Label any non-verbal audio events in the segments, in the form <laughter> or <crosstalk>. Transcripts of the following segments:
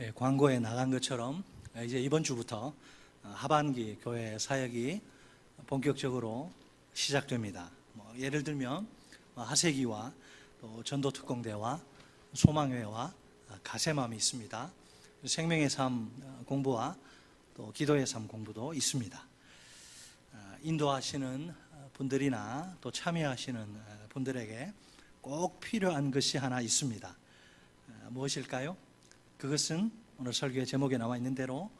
예, 광고에 나간 것처럼 이제 이번 주부터 어, 하반기 교회 사역이 본격적으로 시작됩니다. 뭐 예를 들면 어, 하세기와 또 전도특공대와 소망회와 어, 가세맘이 있습니다. 생명의 삶 어, 공부와 또 기도의 삶 공부도 있습니다. 어, 인도하시는 분들이나 또 참여하시는 어, 분들에게 꼭 필요한 것이 하나 있습니다. 어, 무엇일까요? 그것은 오늘 설교의 제목에 나와 있는 대로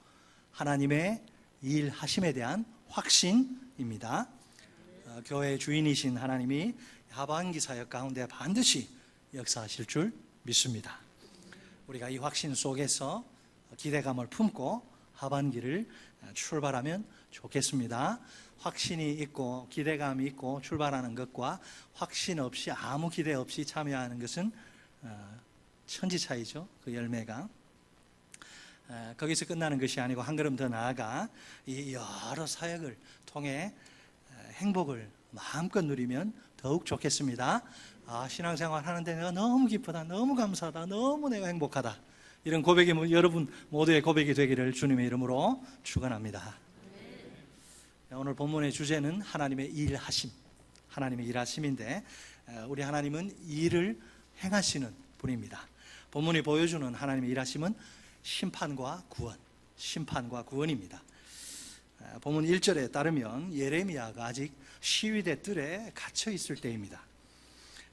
하나님의 일하심에 대한 확신입니다. 어, 교회 주인이신 하나님이 하반기 사역 가운데 반드시 역사하실 줄 믿습니다. 우리가 이 확신 속에서 기대감을 품고 하반기를 출발하면 좋겠습니다. 확신이 있고 기대감이 있고 출발하는 것과 확신 없이 아무 기대 없이 참여하는 것은 어, 천지 차이죠. 그 열매가. 에, 거기서 끝나는 것이 아니고 한 걸음 더 나아가 이 여러 사역을 통해 에, 행복을 마음껏 누리면 더욱 좋겠습니다. 아, 신앙생활 하는데 내가 너무 기쁘다, 너무 감사하다, 너무 내가 행복하다. 이런 고백이 뭐 여러분 모두의 고백이 되기를 주님의 이름으로 축원합니다. 오늘 본문의 주제는 하나님의 일하심, 하나님의 일하심인데 에, 우리 하나님은 일을 행하시는 분입니다. 본문이 보여주는 하나님의 일하심은 심판과 구원, 심판과 구원입니다. 에, 본문 1절에 따르면 예레미야가 아직 시위대 뜰에 갇혀 있을 때입니다.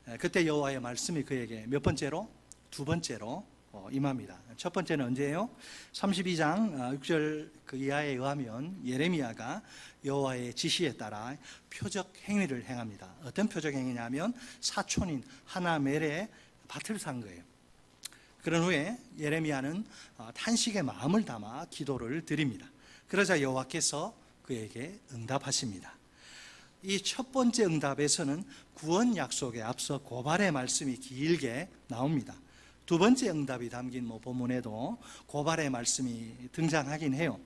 에, 그때 여호와의 말씀이 그에게 몇 번째로? 두 번째로 어, 임합니다. 첫 번째는 언제예요? 32장 6절 그 이하에 의하면 예레미야가 여호와의 지시에 따라 표적 행위를 행합니다. 어떤 표적 행위냐면 사촌인 하나멜의 밭을 산 거예요. 그런 후에 예레미야는 어, 탄식의 마음을 담아 기도를 드립니다. 그러자 여호와께서 그에게 응답하십니다. 이 첫 번째 응답에서는 구원 약속에 앞서 고발의 말씀이 길게 나옵니다. 두 번째 응답이 담긴 뭐 본문에도 고발의 말씀이 등장하긴 해요.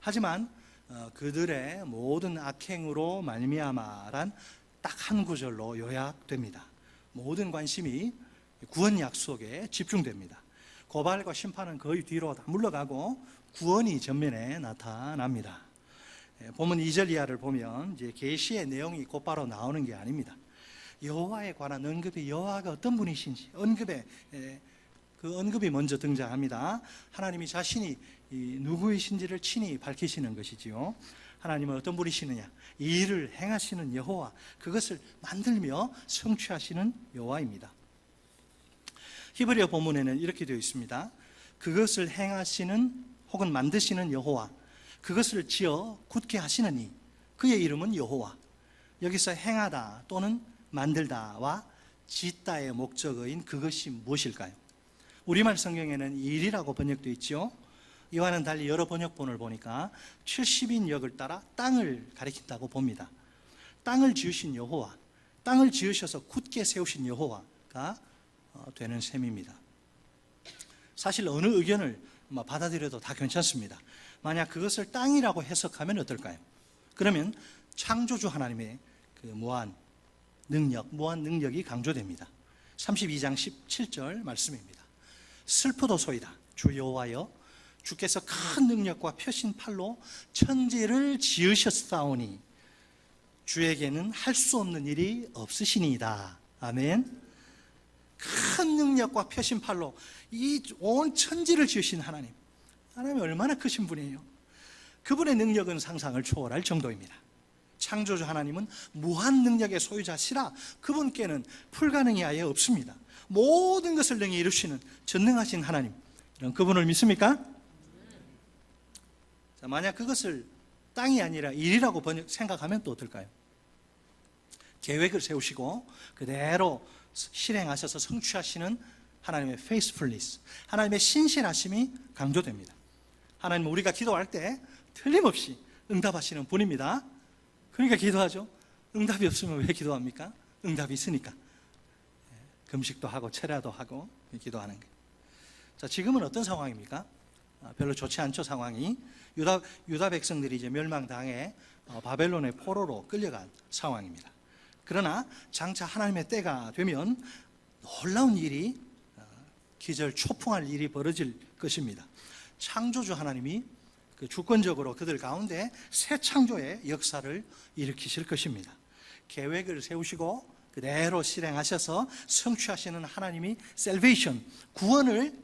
하지만 어, 그들의 모든 악행으로 말미암아란 딱 한 구절로 요약됩니다. 모든 관심이 구원 약속에 집중됩니다. 고발과 심판은 거의 뒤로 다 물러가고 구원이 전면에 나타납니다. 예, 본문 2절 이하를 보면 이제 계시의 내용이 곧바로 나오는 게 아닙니다. 여호와에 관한 언급이 여호와가 어떤 분이신지 언급에 예, 그 언급이 먼저 등장합니다. 하나님이 자신이 이 누구이신지를 친히 밝히시는 것이지요. 하나님은 어떤 분이시느냐? 이 일을 행하시는 여호와, 그것을 만들며 성취하시는 여호와입니다. 히브리어 본문에는 이렇게 되어 있습니다. 그것을 행하시는 혹은 만드시는 여호와, 그것을 지어 굳게 하시는 이, 그의 이름은 여호와. 여기서 행하다 또는 만들다와 짓다의 목적어인 그것이 무엇일까요? 우리말 성경에는 일이라고 번역되어 있죠. 이와는 달리 여러 번역본을 보니까 70인 역을 따라 땅을 가리킨다고 봅니다. 땅을 지으신 여호와, 땅을 지으셔서 굳게 세우신 여호와가 어, 되는 셈입니다. 사실 어느 의견을 뭐 받아들여도 다 괜찮습니다. 만약 그것을 땅이라고 해석하면 어떨까요? 그러면 창조주 하나님의 그 무한 능력, 무한 능력이 강조됩니다. 32장 17절 말씀입니다. 슬프도소이다. 주 여호와여 주께서 큰 능력과 펴신 팔로 천지를 지으셨사오니 주에게는 할 수 없는 일이 없으시니이다. 아멘. 큰 능력과 펴신 팔로 이 온 천지를 지으신 하나님. 하나님이 얼마나 크신 분이에요. 그분의 능력은 상상을 초월할 정도입니다. 창조주 하나님은 무한 능력의 소유자시라 그분께는 불가능이 아예 없습니다. 모든 것을 능히 이루시는 전능하신 하나님. 이런 그분을 믿습니까? 자, 만약 그것을 땅이 아니라 일이라고 생각하면 또 어떨까요? 계획을 세우시고 그대로 실행하셔서 성취하시는 하나님의 faithfulness, 하나님의 신실하심이 강조됩니다. 하나님 우리가 기도할 때 틀림없이 응답하시는 분입니다. 그러니까 기도하죠. 응답이 없으면 왜 기도합니까? 응답이 있으니까. 예, 금식도 하고 철야도 하고 기도하는 거예요. 자, 지금은 어떤 상황입니까? 아, 별로 좋지 않죠 상황이. 유다 유다 백성들이 이제 멸망당해 어, 바벨론의 포로로 끌려간 상황입니다. 그러나 장차 하나님의 때가 되면 놀라운 일이 어, 기절 초풍할 일이 벌어질 것입니다. 창조주 하나님이 그 주권적으로 그들 가운데 새 창조의 역사를 일으키실 것입니다. 계획을 세우시고 그대로 실행하셔서 성취하시는 하나님이 셀베이션 구원을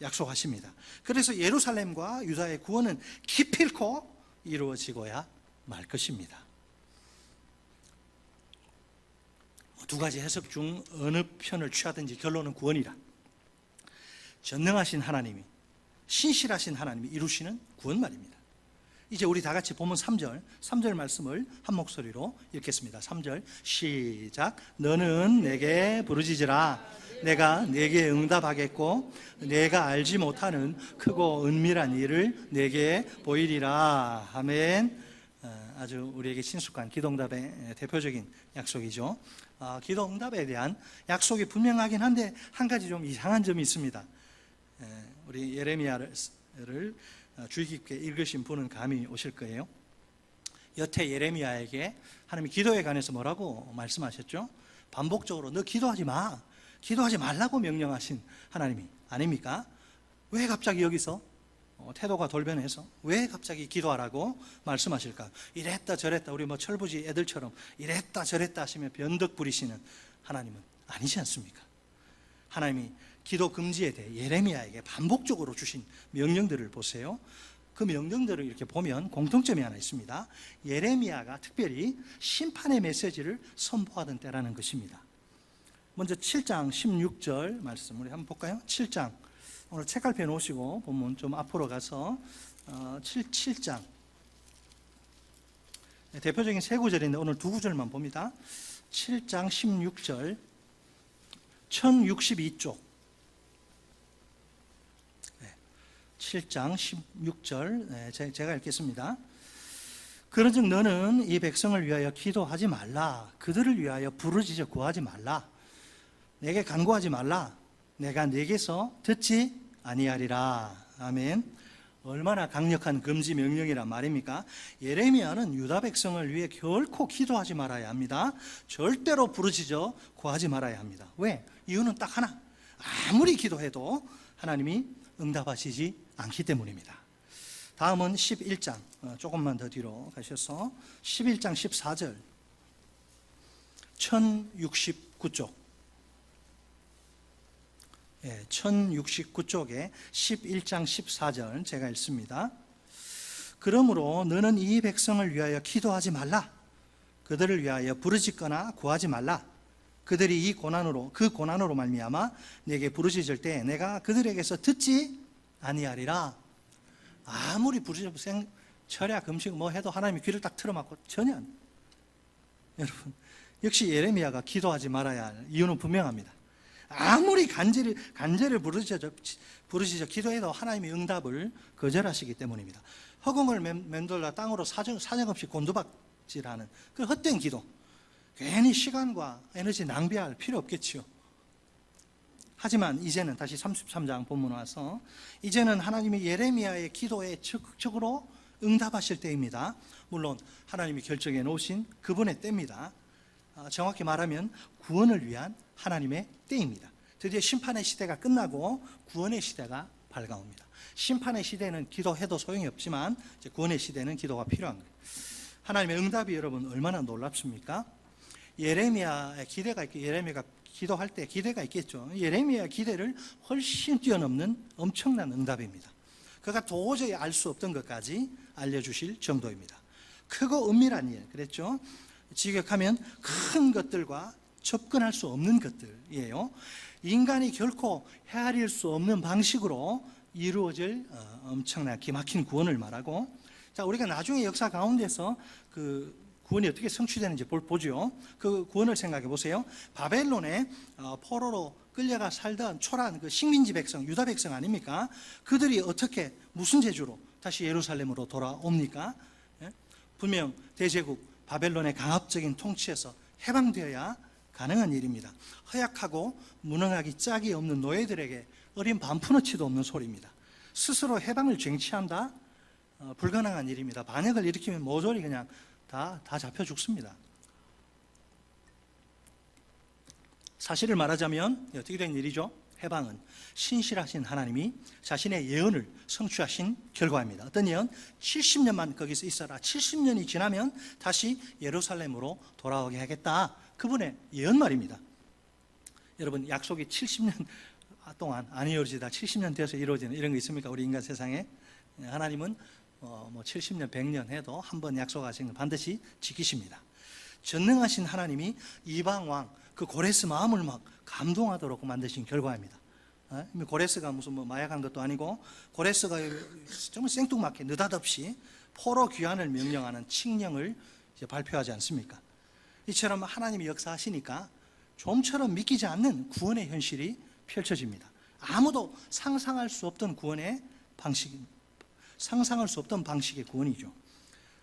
약속하십니다. 그래서 예루살렘과 유다의 구원은 기필코 이루어지고야 말 것입니다. 두 가지 해석 중 어느 편을 취하든지 결론은 구원이라. 전능하신 하나님이 신실하신 하나님이 이루시는 구원 말입니다. 이제 우리 다 같이 보면 3절, 3절 말씀을 한 목소리로 읽겠습니다. 3절 시작. 너는 내게 부르짖으라. 내가 내게 응답하겠고 내가 알지 못하는 크고 은밀한 일을 내게 보이리라. 아멘. 어, 아주 우리에게 친숙한 기도응답의 대표적인 약속이죠. 아, 기도 응답에 대한 약속이 분명하긴 한데 한 가지 좀 이상한 점이 있습니다. 에, 우리 예레미야를 어, 주의 깊게 읽으신 분은 감이 오실 거예요. 여태 예레미야에게 하나님이 기도에 관해서 뭐라고 말씀하셨죠? 반복적으로 너 기도하지 마. 기도하지 말라고 명령하신 하나님이 아닙니까? 왜 갑자기 여기서 어, 태도가 돌변해서 왜 갑자기 기도하라고 말씀하실까? 이랬다 저랬다 우리 뭐 철부지 애들처럼 이랬다 저랬다 하시며 변덕 부리시는 하나님은 아니지 않습니까? 하나님이 기도 금지에 대해 예레미야에게 반복적으로 주신 명령들을 보세요. 그 명령들을 이렇게 보면 공통점이 하나 있습니다. 예레미야가 특별히 심판의 메시지를 선포하던 때라는 것입니다. 먼저 7장 16절 말씀 우리 한번 볼까요? 7장 오늘 책갈피에 놓으시고 보면 좀 앞으로 가서 어, 7, 7장 네, 대표적인 세 구절인데 오늘 두 구절만 봅니다. 7장 16절 1062쪽 7장 16절 네, 제가 읽겠습니다. 그런즉 너는 이 백성을 위하여 기도하지 말라. 그들을 위하여 부르짖어 구하지 말라. 내게 간구하지 말라. 내가 내게서 듣지 아니하리라. 아멘. 얼마나 강력한 금지 명령이란 말입니까? 예레미야는 유다 백성을 위해 결코 기도하지 말아야 합니다. 절대로 부르짖어 구하지 말아야 합니다. 왜? 이유는 딱 하나. 아무리 기도해도 하나님이 응답하시지 않기 때문입니다. 다음은 11장 어, 조금만 더 뒤로 가셔서 11장 14절 1069쪽 예, 1069쪽에 11장 14절 제가 읽습니다. 그러므로 너는 이 백성을 위하여 기도하지 말라. 그들을 위하여 부르짖거나 구하지 말라. 그들이 이 고난으로 그 고난으로 말미암아 내게 부르짖을 때 내가 그들에게서 듣지 아니하리라. 아무리 부르짖고 생 철야 금식 뭐 해도 하나님이 귀를 딱 틀어막고 전혀 안. 여러분 역시 예레미야가 기도하지 말아야 할 이유는 분명합니다. 아무리 간절히 간절히 부르짖어 부르짖어 기도해도 하나님이 응답을 거절하시기 때문입니다. 허공을 맴돌다 땅으로 사정 사정없이 곤두박질하는 그 헛된 기도. 괜히 시간과 에너지 낭비할 필요 없겠지요. 하지만 이제는 다시 33장 본문 와서 이제는 하나님이 예레미야의 기도에 적극적으로 응답하실 때입니다. 물론 하나님이 결정해 놓으신 그분의 때입니다. 아, 정확히 말하면 구원을 위한 하나님의 때입니다. 드디어 심판의 시대가 끝나고 구원의 시대가 밝아옵니다. 심판의 시대는 기도해도 소용이 없지만 구원의 시대는 기도가 필요한 거예요. 하나님의 응답이 여러분 얼마나 놀랍습니까? 예레미야의 기대가 있고 예레미야가 기도할 때 기대가 있겠죠. 예레미야의 기대를 훨씬 뛰어넘는 엄청난 응답입니다. 그가 도저히 알 수 없던 것까지 알려주실 정도입니다. 크고 은밀한 일, 그랬죠? 직역하면 큰 것들과 접근할 수 없는 것들이에요. 인간이 결코 헤아릴 수 없는 방식으로 이루어질 어, 엄청난 기막힌 구원을 말하고, 자 우리가 나중에 역사 가운데서 그 구원이 어떻게 성취되는지 보죠. 그 구원을 생각해 보세요. 바벨론에 어, 포로로 끌려가 살던 초란 그 식민지 백성, 유다 백성 아닙니까? 그들이 어떻게 무슨 재주로 다시 예루살렘으로 돌아옵니까? 예? 분명 대제국 바벨론의 강압적인 통치에서 해방되어야 가능한 일입니다. 허약하고 무능하기 짝이 없는 노예들에게 어린 반푸너치도 없는 소리입니다. 스스로 해방을 쟁취한다? 어, 불가능한 일입니다. 반역을 일으키면 모조리 그냥 다, 다 잡혀 죽습니다. 사실을 말하자면 어떻게 된 일이죠? 해방은 신실하신 하나님이 자신의 예언을 성취하신 결과입니다. 어떤 예언? 70년만 거기서 있어라. 70년이 지나면 다시 예루살렘으로 돌아오게 하겠다. 그분의 예언 말입니다. 여러분 약속이 70년 동안 안 이루어지다 70년 되어서 이루어지는 이런 거 있습니까? 우리 인간 세상에 하나님은 어, 뭐 70년, 100년 해도 한 번 약속하신 걸 반드시 지키십니다. 전능하신 하나님이 이방 왕 그 고레스 마음을 막 감동하도록 만드신 결과입니다. 어? 고레스가 무슨 뭐 마약한 것도 아니고 고레스가 정말 생뚱맞게 느닷없이 포로 귀환을 명령하는 칙령을 발표하지 않습니까? 이처럼 하나님이 역사하시니까 좀처럼 믿기지 않는 구원의 현실이 펼쳐집니다. 아무도 상상할 수 없던 구원의 방식, 상상할 수 없던 방식의 구원이죠.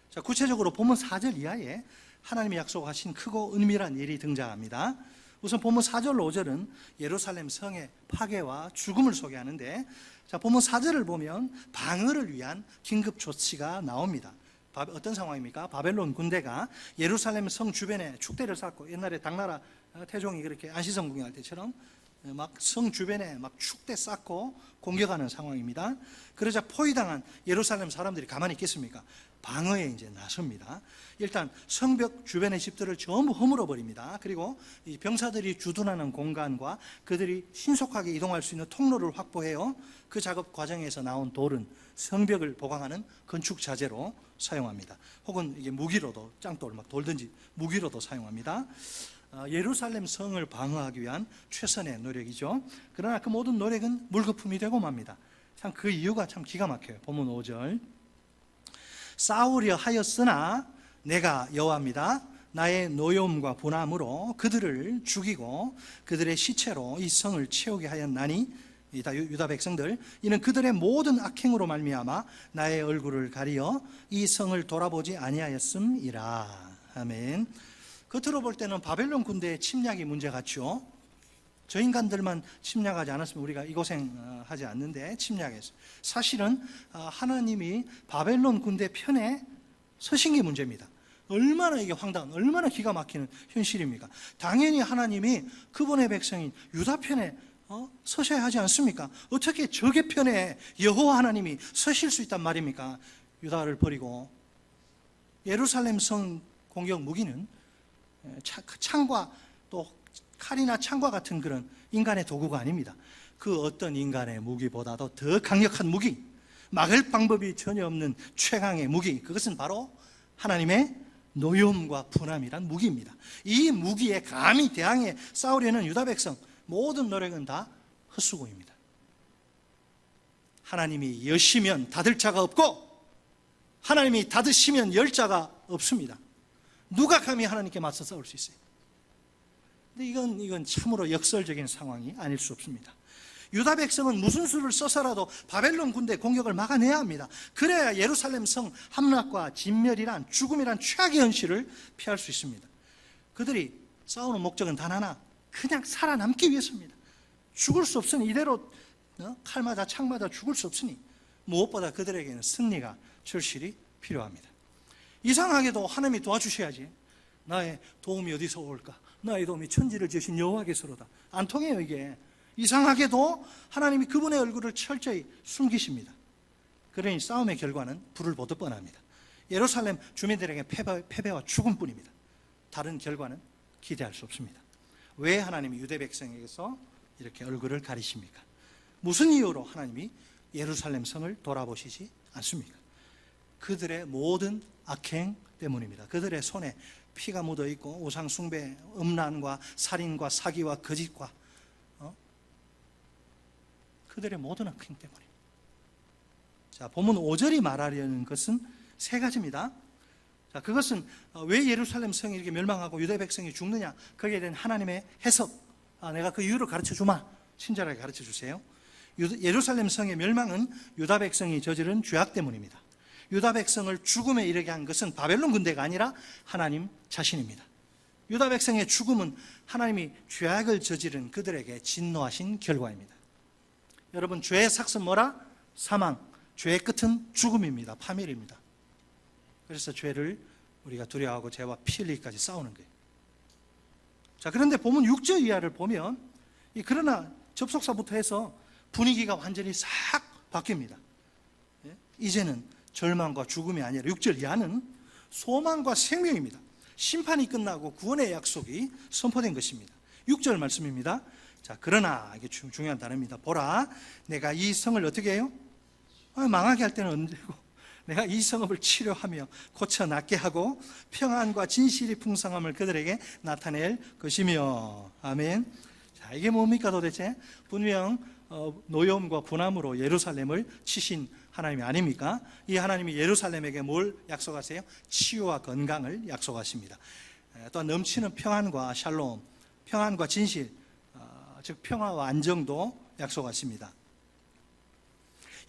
자, 구체적으로 본문 4절 이하에 하나님이 약속하신 크고 은밀한 일이 등장합니다. 우선 본문 4절 5절은 예루살렘 성의 파괴와 죽음을 소개하는데 자, 본문 4절을 보면 방어를 위한 긴급 조치가 나옵니다. 바- 어떤 상황입니까? 바벨론 군대가 예루살렘 성 주변에 축대를 쌓고 옛날에 당나라 어, 태종이 그렇게 안시성 공격할 때처럼 막 성 주변에 막 축대 쌓고 공격하는 상황입니다. 그러자 포위당한 예루살렘 사람들이 가만히 있겠습니까? 방어에 이제 나섭니다. 일단 성벽 주변의 집들을 전부 허물어 버립니다. 그리고 이 병사들이 주둔하는 공간과 그들이 신속하게 이동할 수 있는 통로를 확보해요. 그 작업 과정에서 나온 돌은 성벽을 보강하는 건축 자재로 사용합니다. 혹은 이게 무기로도 짱돌 막 돌든지 무기로도 사용합니다. 어, 예루살렘 성을 방어하기 위한 최선의 노력이죠. 그러나 그 모든 노력은 물거품이 되고 맙니다. 참 그 이유가 참 기가 막혀요. 본문 5절. 싸우려 하였으나 내가 여호와입니다. 나의 노여움과 분함으로 그들을 죽이고 그들의 시체로 이 성을 채우게 하였나니 유다 백성들 이는 그들의 모든 악행으로 말미암아 나의 얼굴을 가리어 이 성을 돌아보지 아니하였음이라 아멘. 겉으로 볼 때는 바벨론 군대의 침략이 문제 같죠. 저 인간들만 침략하지 않았으면 우리가 이 고생 어, 하지 않는데 침략해서 사실은 어, 하나님이 바벨론 군대 편에 서신 게 문제입니다. 얼마나 이게 황당, 얼마나 기가 막히는 현실입니까? 당연히 하나님이 그분의 백성인 유다 편에 어? 서셔야 하지 않습니까? 어떻게 적의 편에 여호와 하나님이 서실 수 있단 말입니까? 유다를 버리고 예루살렘 성 공격 무기는 차- 창과 또 칼이나 창과 같은 그런 인간의 도구가 아닙니다. 그 어떤 인간의 무기보다도 더 강력한 무기, 막을 방법이 전혀 없는 최강의 무기, 그것은 바로 하나님의 노여움과 분함이란 무기입니다. 이 무기에 감히 대항해 싸우려는 유다 백성 모든 노력은 다 헛수고입니다. 하나님이 여시면 닫을 자가 없고 하나님이 닫으시면 열 자가 없습니다. 누가 감히 하나님께 맞서 싸울 수 있어요? 근데 이건 이건 참으로 역설적인 상황이 아닐 수 없습니다. 유다 백성은 무슨 수를 써서라도 바벨론 군대 공격을 막아내야 합니다. 그래야 예루살렘 성 함락과 진멸이란 죽음이란 최악의 현실을 피할 수 있습니다. 그들이 싸우는 목적은 단 하나, 그냥 살아남기 위해서입니다. 죽을 수 없으니 이대로 어? 칼 맞아 창 맞아 죽을 수 없으니 무엇보다 그들에게는 승리가 절실히 필요합니다. 이상하게도 하나님이 도와주셔야지. 나의 도움이 어디서 올까? 나의 도움이 천지를 지으신 여호와께서로다. 안 통해요 이게. 이상하게도 하나님이 그분의 얼굴을 철저히 숨기십니다. 그러니 싸움의 결과는 불을 보듯 뻔합니다. 예루살렘 주민들에게 패배, 패배 와 죽음뿐입니다. 다른 결과는 기대할 수 없습니다. 왜 하나님이 유대 백성에게서 이렇게 얼굴을 가리십니까? 무슨 이유로 하나님이 예루살렘 성을 돌아보시지 않습니까? 그들의 모든 악행 때문입니다. 그들의 손에 피가 묻어 있고 우상 숭배, 음란과 살인과 사기와 거짓과 어? 그들의 모든 악행 때문입니다. 자, 본문 5절이 말하려는 것은 세 가지입니다. 자, 그것은 어, 왜 예루살렘 성이 이렇게 멸망하고 유대 백성이 죽느냐? 거기에 대한 하나님의 해석. 아, 내가 그 이유를 가르쳐 주마. 친절하게 가르쳐 주세요. 유- 예루살렘 성의 멸망은 유다 백성이 저지른 죄악 때문입니다. 유다 백성을 죽음에 이르게 한 것은 바벨론 군대가 아니라 하나님 자신입니다. 유다 백성의 죽음은 하나님이 죄악을 저지른 그들에게 진노하신 결과입니다. 여러분, 죄의 삭은 뭐라? 사망. 죄의 끝은 죽음입니다. 파멸입니다. 그래서 죄를 우리가 두려워하고 죄와 피 흘리기까지 싸우는 거예요. 자, 그런데 보면 6절 이하를 보면 이 그러나 접속사부터 해서 분위기가 완전히 싹 바뀝니다. 예? 이제는 절망과 죽음이 아니라 6절 이하는 소망과 생명입니다. 심판이 끝나고 구원의 약속이 선포된 것입니다. 6절 말씀입니다. 자, 그러나 이게 중- 중요한 단어입니다. 보라, 내가 이 성을 어떻게 해요? 아, 망하게 할 때는 언제고 <laughs> 내가 이 성읍을 치료하며 고쳐 낫게 하고 평안과 진실이 풍성함을 그들에게 나타낼 것이며 아멘. 자, 이게 뭡니까 도대체? 분명 어, 노여움과 분함으로 예루살렘을 치신 하나님이 아닙니까? 이 하나님이 예루살렘에게 뭘 약속하세요? 치유와 건강을 약속하십니다. 에, 또한 넘치는 평안과 샬롬, 평안과 진실, 어, 즉 평화와 안정도 약속하십니다.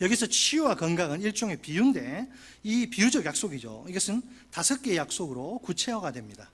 여기서 치유와 건강은 일종의 비유인데 이 비유적 약속이죠. 이것은 다섯 개의 약속으로 구체화가 됩니다.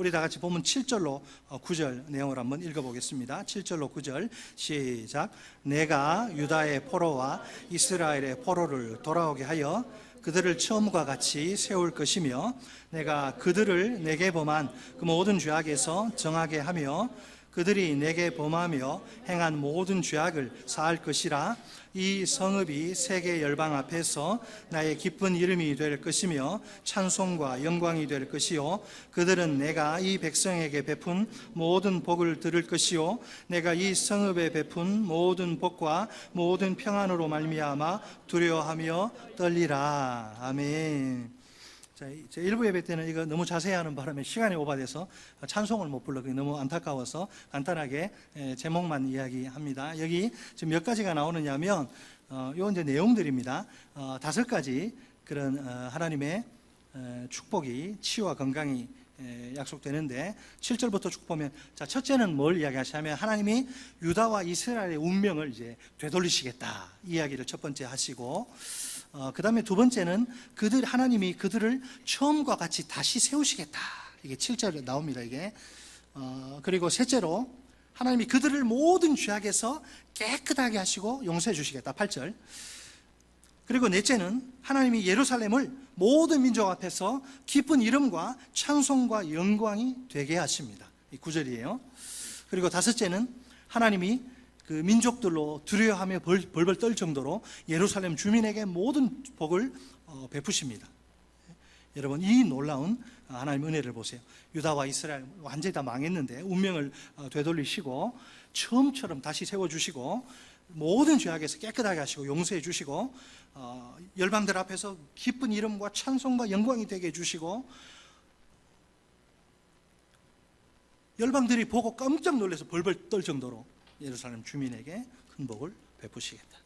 우리 다 같이 보면 7절로 9절 내용을 한번 읽어보겠습니다. 7절로 9절 시작. 내가 유다의 포로와 이스라엘의 포로를 돌아오게 하여 그들을 처음과 같이 세울 것이며 내가 그들을 내게 범한 그 모든 죄악에서 정하게 하며 그들이 내게 범하며 행한 모든 죄악을 사할 것이라. 이 성읍이 세계 열방 앞에서 나의 기쁜 이름이 될 것이며 찬송과 영광이 될 것이요. 그들은 내가 이 백성에게 베푼 모든 복을 들을 것이요. 내가 이 성읍에 베푼 모든 복과 모든 평안으로 말미암아 두려워하며 떨리라. 아멘. 자, 제 일부 예배 때는 이거 너무 자세히 하는 바람에 시간이 오바돼서 찬송을 못 불러 그게 너무 안타까워서 간단하게 에, 제목만 이야기합니다. 여기 지금 몇 가지가 나오느냐면 어, 요 이제 내용들입니다. 어, 다섯 가지 그런 어, 하나님의 에, 축복이 치유와 건강이 에, 약속되는데 7절부터 쭉 보면 자 첫째는 뭘 이야기하시냐면 하나님이 유다와 이스라엘의 운명을 이제 되돌리시겠다 이 이야기를 첫 번째 하시고 어, 그 다음에 두 번째는 그들, 하나님이 그들을 처음과 같이 다시 세우시겠다. 이게 7절에 나옵니다, 이게. 어, 그리고 셋째로, 하나님이 그들을 모든 죄악에서 깨끗하게 하시고 용서해 주시겠다. 8절. 그리고 넷째는 하나님이 예루살렘을 모든 민족 앞에서 기쁜 이름과 찬송과 영광이 되게 하십니다. 이 9절이에요. 그리고 다섯째는 하나님이 그 민족들로 두려워하며 벌, 벌벌 떨 정도로 예루살렘 주민에게 모든 복을 어, 베푸십니다. 여러분 이 놀라운 하나님 은혜를 보세요. 유다와 이스라엘 완전히 다 망했는데 운명을 어, 되돌리시고 처음처럼 다시 세워 주시고 모든 죄악에서 깨끗하게 하시고 용서해 주시고 어, 열방들 앞에서 기쁜 이름과 찬송과 영광이 되게 해 주시고 열방들이 보고 깜짝 놀라서 벌벌 떨 정도로 예루살렘 주민에게 큰 복을 베푸시겠다.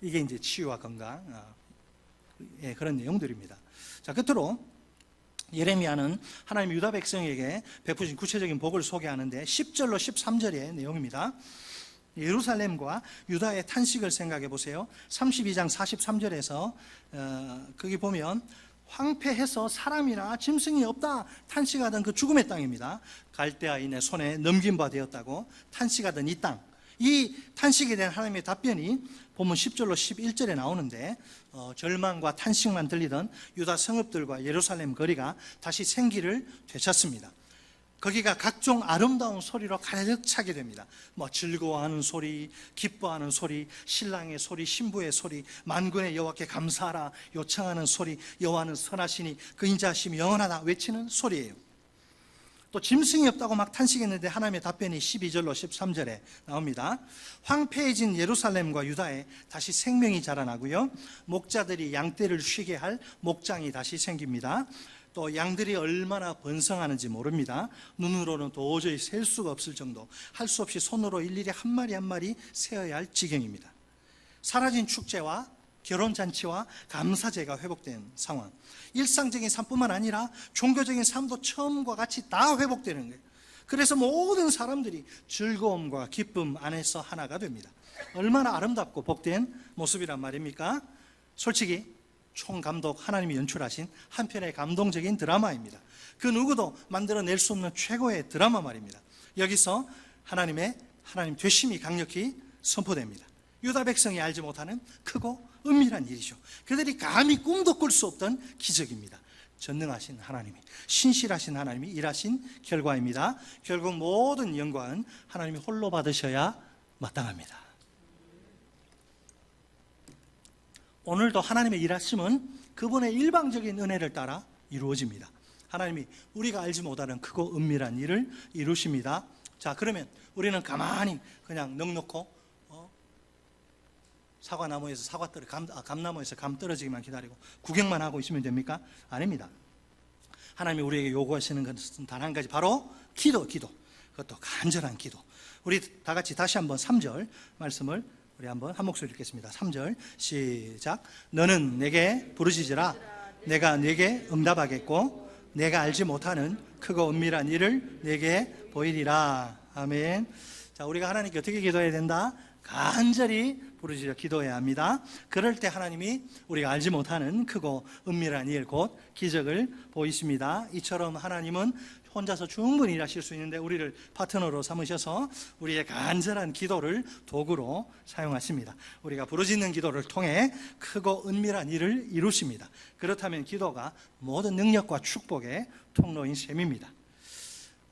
이게 이제 치유와 건강 아, 예, 그런 내용들입니다. 자 끝으로 예레미야는 하나님 유다 백성에게 베푸신 구체적인 복을 소개하는데 10절로 13절의 내용입니다. 예루살렘과 유다의 탄식을 생각해 보세요. 32장 43절에서 어, 거기 보면 황폐해서 사람이나 짐승이 없다 탄식하던 그 죽음의 땅입니다. 갈대아인의 손에 넘긴 바 되었다고 탄식하던 이 땅. 이 탄식에 대한 하나님의 답변이 보면 10절로 11절에 나오는데 어, 절망과 탄식만 들리던 유다 성읍들과 예루살렘 거리가 다시 생기를 되찾습니다. 거기가 각종 아름다운 소리로 가득 차게 됩니다. 뭐 즐거워하는 소리, 기뻐하는 소리, 신랑의 소리, 신부의 소리, 만군의 여호와께 감사하라 요청하는 소리, 여호와는 선하시니 그 인자하심이 영원하다 외치는 소리예요. 또 짐승이 없다고 막 탄식했는데 하나님의 답변이 12절로 13절에 나옵니다. 황폐해진 예루살렘과 유다에 다시 생명이 자라나고요. 목자들이 양떼를 쉬게 할 목장이 다시 생깁니다. 또 양들이 얼마나 번성하는지 모릅니다. 눈으로는 도저히 셀 수가 없을 정도, 할 수 없이 손으로 일일이 한 마리 한 마리 세어야 할 지경입니다. 사라진 축제와 결혼잔치와 감사제가 회복된 상황. 일상적인 삶뿐만 아니라 종교적인 삶도 처음과 같이 다 회복되는 거예요. 그래서 모든 사람들이 즐거움과 기쁨 안에서 하나가 됩니다. 얼마나 아름답고 복된 모습이란 말입니까? 솔직히 총감독 하나님이 연출하신 한 편의 감동적인 드라마입니다. 그 누구도 만들어낼 수 없는 최고의 드라마 말입니다. 여기서 하나님의 하나님 되심이 강력히 선포됩니다. 유다 백성이 알지 못하는 크고 은밀한 일이죠. 그들이 감히 꿈도 꿀 수 없던 기적입니다. 전능하신 하나님이 신실하신 하나님이 일하신 결과입니다. 결국 모든 영광은 하나님이 홀로 받으셔야 마땅합니다. 오늘도 하나님의 일하심은 그분의 일방적인 은혜를 따라 이루어집니다. 하나님이 우리가 알지 못하는 크고 은밀한 일을 이루십니다. 자, 그러면 우리는 가만히 그냥 넉넉고 어? 사과나무에서 사과 떨어 감, 아, 감나무에서 감 떨어지기만 기다리고 구경만 하고 있으면 됩니까? 아닙니다. 하나님이 우리에게 요구하시는 것은 단 한 가지 바로 기도, 기도. 그것도 간절한 기도. 우리 다 같이 다시 한번 3절 말씀을 우리 한번 한 목소리 읽겠습니다. 3절 시작. 너는 내게 부르짖으라. 내가 내게 응답하겠고 내가 알지 못하는 크고 은밀한 일을 내게 보이리라. 아멘. 자, 우리가 하나님께 어떻게 기도해야 된다? 간절히 부르짖어 기도해야 합니다. 그럴 때 하나님이 우리가 알지 못하는 크고 은밀한 일, 곧 기적을 보이십니다. 이처럼 하나님은 혼자서 충분히 일하실 수 있는데 우리를 파트너로 삼으셔서 우리의 간절한 기도를 도구로 사용하십니다. 우리가 부르짖는 기도를 통해 크고 은밀한 일을 이루십니다. 그렇다면 기도가 모든 능력과 축복의 통로인 셈입니다.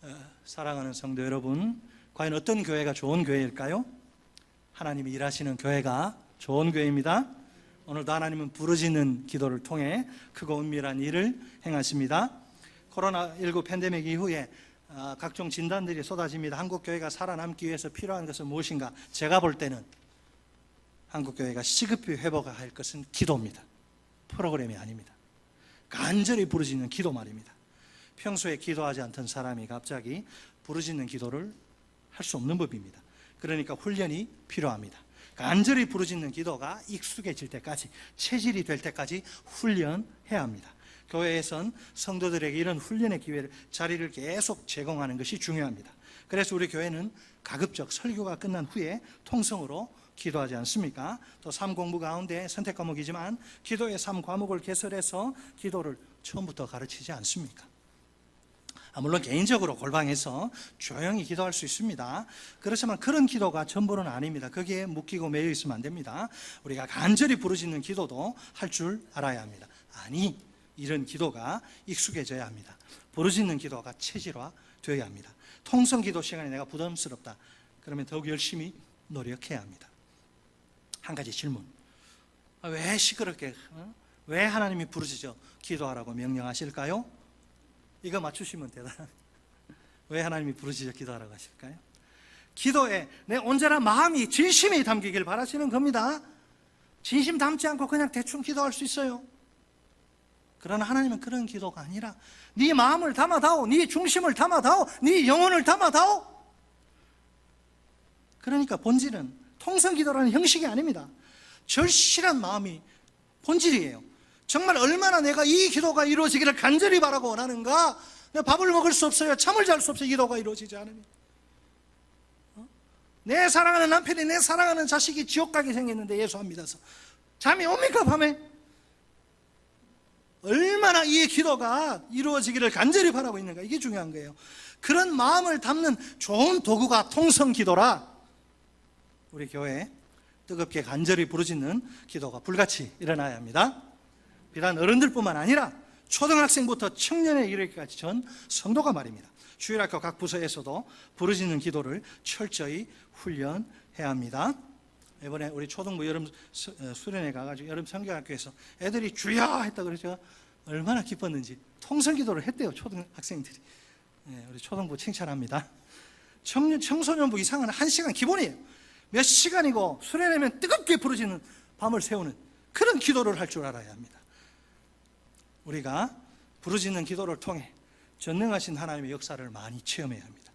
어, 사랑하는 성도 여러분, 과연 어떤 교회가 좋은 교회일까요? 하나님이 일하시는 교회가 좋은 교회입니다. 오늘도 하나님은 부르짖는 기도를 통해 크고 은밀한 일을 행하십니다. 코로나19 팬데믹 이후에 아, 각종 진단들이 쏟아집니다. 한국 교회가 살아남기 위해서 필요한 것은 무엇인가? 제가 볼 때는 한국 교회가 시급히 회복할 것은 기도입니다. 프로그램이 아닙니다. 간절히 부르짖는 기도 말입니다. 평소에 기도하지 않던 사람이 갑자기 부르짖는 기도를 할 수 없는 법입니다. 그러니까 훈련이 필요합니다. 간절히 부르짖는 기도가 익숙해질 때까지 체질이 될 때까지 훈련해야 합니다. 교회에선 성도들에게 이런 훈련의 기회를 자리를 계속 제공하는 것이 중요합니다. 그래서 우리 교회는 가급적 설교가 끝난 후에 통성으로 기도하지 않습니까? 또 3공부 가운데 선택 과목이지만 기도의 3과목을 개설해서 기도를 처음부터 가르치지 않습니까? 아, 물론 개인적으로 골방에서 조용히 기도할 수 있습니다. 그렇지만 그런 기도가 전부는 아닙니다. 거기에 묶이고 매여 있으면 안 됩니다. 우리가 간절히 부르짖는 기도도 할 줄 알아야 합니다. 아니, 이런 기도가 익숙해져야 합니다. 부르짖는 기도가 체질화 되어야 합니다. 통성 기도 시간에 내가 부담스럽다. 그러면 더욱 열심히 노력해야 합니다. 한 가지 질문. 아, 왜 시끄럽게, 어? 왜 하나님이 부르짖어 기도하라고 명령하실까요? 이거 맞추시면 대단한. <laughs> 왜 하나님이 부르짖어 기도하라고 하실까요? 기도에 내 온전한 마음이 진심이 담기길 바라시는 겁니다. 진심 담지 않고 그냥 대충 기도할 수 있어요. 그러나 하나님은 그런 기도가 아니라 네 마음을 담아다오, 네 중심을 담아다오, 네 영혼을 담아다오. 그러니까 본질은 통성 기도라는 형식이 아닙니다. 절실한 마음이 본질이에요. 정말 얼마나 내가 이 기도가 이루어지기를 간절히 바라고 원하는가? 내가 밥을 먹을 수 없어요. 잠을 잘 수 없어요. 기도가 이루어지지 않으면. 어? 내 사랑하는 남편이 내 사랑하는 자식이 지옥 가게 생겼는데 예수 안 믿어서 잠이 옵니까 밤에? 얼마나 이 기도가 이루어지기를 간절히 바라고 있는가 이게 중요한 거예요. 그런 마음을 담는 좋은 도구가 통성 기도라 우리 교회 뜨겁게 간절히 부르짖는 기도가 불같이 일어나야 합니다. 비단 어른들뿐만 아니라 초등학생부터 청년에 이르기까지 전 성도가 말입니다. 주일학교 각 부서에서도 부르짖는 기도를 철저히 훈련해야 합니다. 이번에 우리 초등부 여름 수- 어, 수련회 가가지고 여름 성교학교에서 애들이 주야 했다 그래서 얼마나 기뻤는지 통성기도를 했대요 초등학생들이. 예, 우리 초등부 칭찬합니다. 청년 청소년부 이상은 한 시간 기본이에요. 몇 시간이고 수련회면 뜨겁게 부르짖는 밤을 새우는 그런 기도를 할 줄 알아야 합니다. 우리가 부르짖는 기도를 통해 전능하신 하나님의 역사를 많이 체험해야 합니다.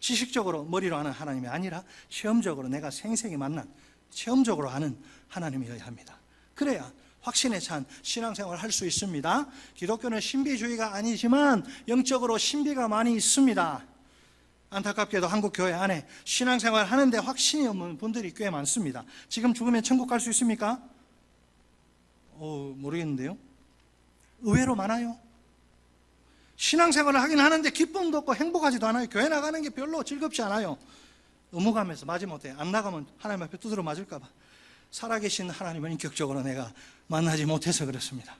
지식적으로 머리로 아는 하나님이 아니라 체험적으로 내가 생생히 만난 체험적으로 아는 하나님이어야 합니다. 그래야 확신에 찬 신앙생활을 할 수 있습니다. 기독교는 신비주의가 아니지만 영적으로 신비가 많이 있습니다. 안타깝게도 한국 교회 안에 신앙생활 하는데 확신이 없는 분들이 꽤 많습니다. 지금 죽으면 천국 갈 수 있습니까? 어, 모르겠는데요. 의외로 많아요. 신앙생활을 하긴 하는데 기쁨도 없고 행복하지도 않아요. 교회 나가는 게 별로 즐겁지 않아요. 의무감에서 마지못해 안 나가면 하나님 앞에 두드러 맞을까봐. 살아계신 하나님은 인격적으로 내가 만나지 못해서 그렇습니다.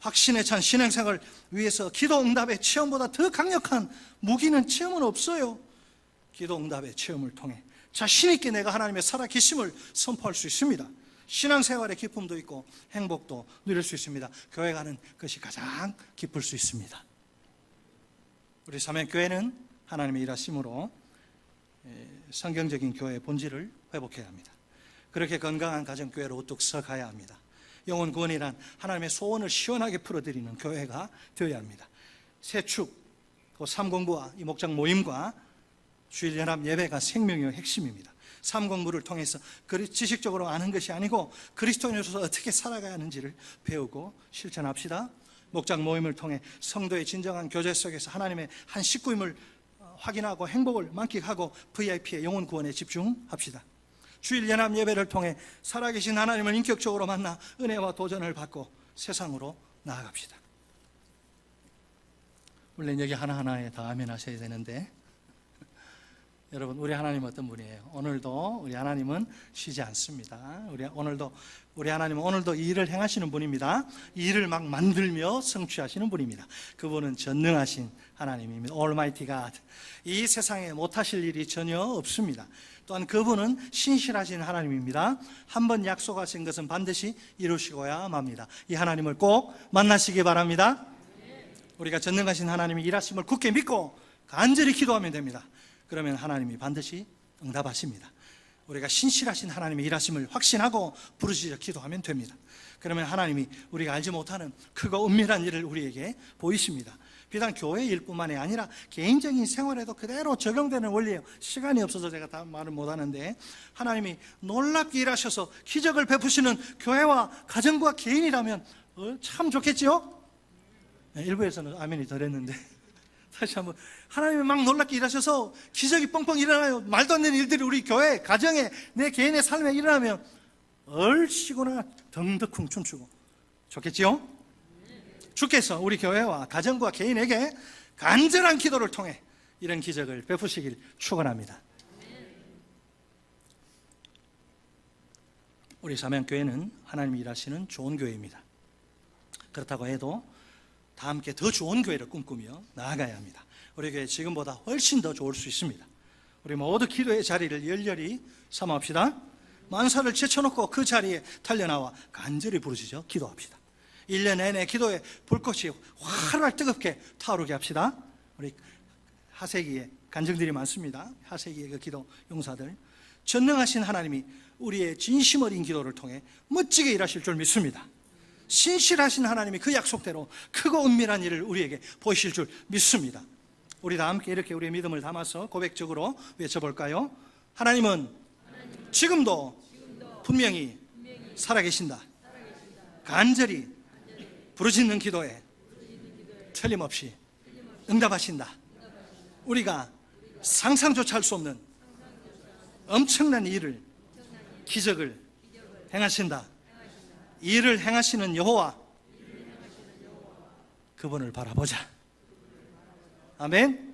확신에 찬 신앙생활 위해서 기도 응답의 체험보다 더 강력한 무기는 체험은 없어요. 기도 응답의 체험을 통해 자신 있게 내가 하나님의 살아계심을 선포할 수 있습니다. 신앙생활의 기쁨도 있고 행복도 누릴 수 있습니다. 교회 가는 것이 가장 기쁠 수 있습니다. 우리 사명교회는 하나님의 일하심으로 에, 성경적인 교회의 본질을 회복해야 합니다. 그렇게 건강한 가정교회로 우뚝 서가야 합니다. 영혼 구원이란 하나님의 소원을 시원하게 풀어드리는 교회가 되어야 합니다. 세축, 그 삼공부와 이 목장 모임과 주일 연합 예배가 생명의 핵심입니다. 삼공부를 통해서 지식적으로 아는 것이 아니고 그리스도인으로서 어떻게 살아가야 하는지를 배우고 실천합시다. 목장 모임을 통해 성도의 진정한 교제 속에서 하나님의 한 식구임을 어, 확인하고 행복을 만끽하고 VIP의 영혼 구원에 집중합시다. 주일 연합 예배를 통해 살아계신 하나님을 인격적으로 만나 은혜와 도전을 받고 세상으로 나아갑시다. 물론 여기 하나하나에 다 아멘 하셔야 되는데 여러분 우리 하나님 어떤 분이에요? 오늘도 우리 하나님은 쉬지 않습니다. 우리 오늘도 우리 하나님은 오늘도 이 일을 행하시는 분입니다. 이 일을 막 만들며 성취하시는 분입니다. 그분은 전능하신 하나님입니다. Almighty God. 이 세상에 못하실 일이 전혀 없습니다. 또한 그분은 신실하신 하나님입니다. 한 번 약속하신 것은 반드시 이루시고야 맙니다. 이 하나님을 꼭 만나시기 바랍니다. 우리가 전능하신 하나님의 일하심을 굳게 믿고 간절히 기도하면 됩니다. 그러면 하나님이 반드시 응답하십니다. 우리가 신실하신 하나님의 일하심을 확신하고 부르짖어 기도하면 됩니다. 그러면 하나님이 우리가 알지 못하는 크고 은밀한 일을 우리에게 보이십니다. 비단 교회 일뿐만이 아니라 개인적인 생활에도 그대로 적용되는 원리예요. 시간이 없어서 제가 다 말을 못 하는데 하나님이 놀랍게 일하셔서 기적을 베푸시는 교회와 가정과 개인이라면 어, 참 좋겠지요? 네, 일부에서는 아멘이 덜했는데 다시 한번 하나님이 막 놀랍게 일하셔서 기적이 뻥뻥 일어나요. 말도 안 되는 일들이 우리 교회, 가정에, 내 개인의 삶에 일어나면 얼씨구나 덩덕쿵 춤추고 좋겠지요? 주께서 우리 교회와 가정과 개인에게 간절한 기도를 통해 이런 기적을 베푸시길 축원합니다. 우리 사명교회는 하나님이 일하시는 좋은 교회입니다. 그렇다고 해도 다 함께 더 좋은 교회를 꿈꾸며 나아가야 합니다. 우리 교회 지금보다 훨씬 더 좋을 수 있습니다. 우리 모두 기도의 자리를 열렬히 삼합시다. 만사를 제쳐놓고 그 자리에 달려나와 간절히 부르짖어 기도합시다. 1년 내내 기도의 불꽃이 활활 뜨겁게 타오르게 합시다. 우리 하세기에 간증들이 많습니다. 하세기의 그 기도 용사들. 전능하신 하나님이 우리의 진심 어린 기도를 통해 멋지게 일하실 줄 믿습니다. 신실하신 하나님이 그 약속대로 크고 은밀한 일을 우리에게 보이실 줄 믿습니다. 우리 다 함께 이렇게 우리의 믿음을 담아서 고백적으로 외쳐볼까요? 하나님은 지금도 분명히 살아계신다. 간절히 부르짖는 기도에 틀림없이 응답하신다. 우리가 상상조차 할 수 없는 엄청난 일을 기적을 행하신다. 이 일을 행하시는 여호와 그분을 바라보자. 아멘.